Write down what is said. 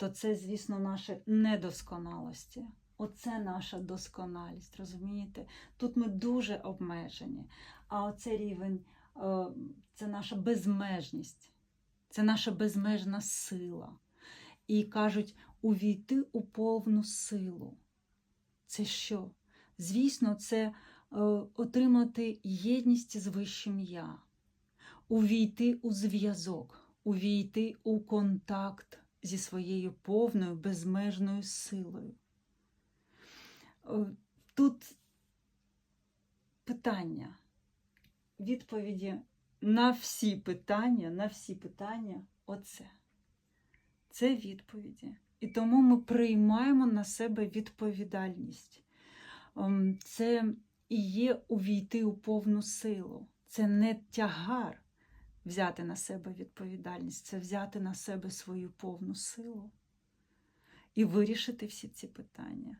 то це, звісно, наші недосконалості. Оце наша досконалість, розумієте? Тут ми дуже обмежені. А оце рівень е, це наша безмежність, це наша безмежна сила. І кажуть, увійти у повну силу. Це що? Звісно, це е, отримати єдність з вищим я, увійти у зв'язок, увійти у контакт зі своєю повною безмежною силою. Е, Тут питання, відповіді на всі питання, на всі питання оце. Це відповіді. І тому ми приймаємо на себе відповідальність. Ем, Це і є увійти у повну силу. Це не тягар взяти на себе відповідальність, це взяти на себе свою повну силу і вирішити всі ці питання.